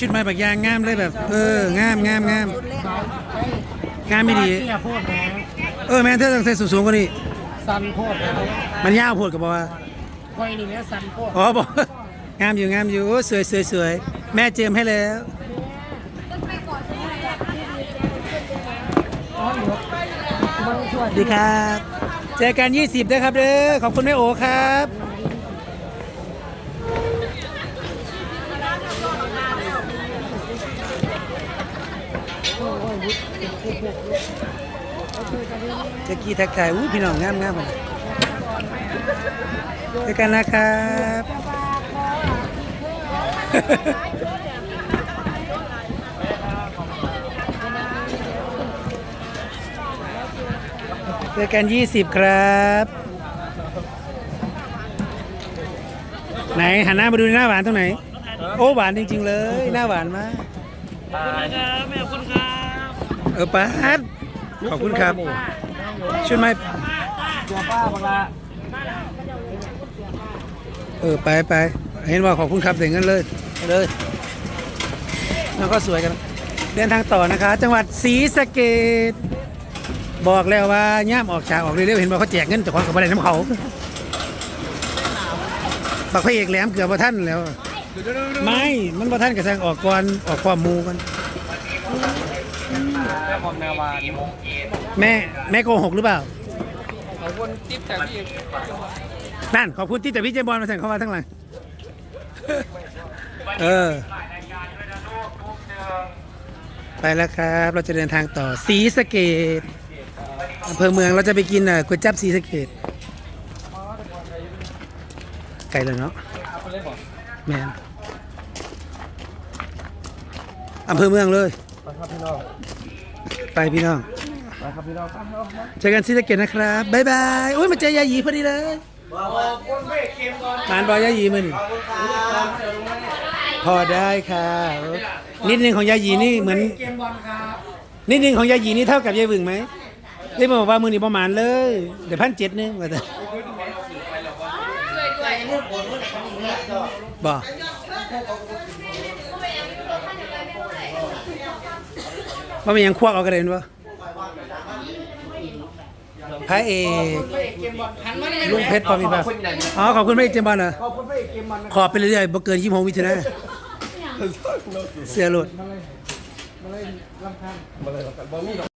ชุดใหม่บักยางงามเลยแบบ เอองามงามงามงามไม่ดีเสียโพดนะเออแม่เธอต้องใส่สูงๆกว่านี้สันโพดนะมันยาวโพดกับบอกว่าคอยนี่เนี่ยสันโพดอ๋อบอก งามอยู่งามอยู่โอ้สวยสวยสวยแม่เจิมให้แล้วมันช่วยสวัสดีครับ เจอกัน 20ด้วยครับเด้อขอบคุณแม่โอครับ จะกี้ทักทายอู้พี่น้องงามงามเลยเจอกันนะครับเจอกัน20ครับ ไหนหันหน้ามาดูหน้าหวานตรงไหน โอ้หวานจริง ๆ เลย หน้าหวานมากครับแม่คุณครับ ออป้าดขอบคุณครับชุดไม้ตัวป้าบังละเออไปไปเห็นว่าขอบคุณครับเด็กเงินเลยไปเลยแล้วก็สวยกัน เดินทางต่อนะคะ จังหวัดศรีสะเกดบอกแล้วว่าย่ามออกฉากออกเร็วๆเห็นว่าเขาแจกเงินจากของกับอะไรน้ำเขาบักพระเอกแหลมเกือบพระท่านแล้ว ไม่ มันพระท่านกระสังออกก่อนออกความมูกัน แม่ความแนววานแม่แม่โกหกหรือเปล่า ขอบคุณติ๊บแต่พี่นั่นขอบคุณที่แต่พี่เจมส์บอลมาแสงเข้ามาทั้งหลัง เออ ไปแล้วครับ เราจะเดินทางต่อสีสะเกดอำเภอเมืองเราจะไปกินอะก๋วยจั๊บสีสะเกดไกลเลยเนาะแมนอำเภอเมืองเลย ไปครับพี่น้องไปพี่น้อง ไปครับพี่น้องครับ เจอกันสีสะเกดนะครับบ๊ายบายโอ้ยมาเจอยาหยีพอดีเลยทานบอยยาหยีมันพอได้ค่ะนิดนึงของยาหยีนี่เหมือนเกมบอลครับนิดนึงของยาหยีนี่เท่ากับยายบึงไหมยายบึงบอกว่ามือนี่ประมาณเลยเดี๋ยวพันเจ็ดนึงว่าแต่บอก ว่ามันยังควักเอากระเด็นวะพระเอกเกมบอลหันมาได้ลุงเพชรพอมีป่ะอ๋อขอบคุณพระเอกเจมส์บอลเหรอขอบคุณพระเอกเกมบอลนะขอบไปเรื่อยๆบ่เกินยี่โมงวิทยาเสื้อหลุดมาเลยรำคาญมาเลยรำคาญบอลนี่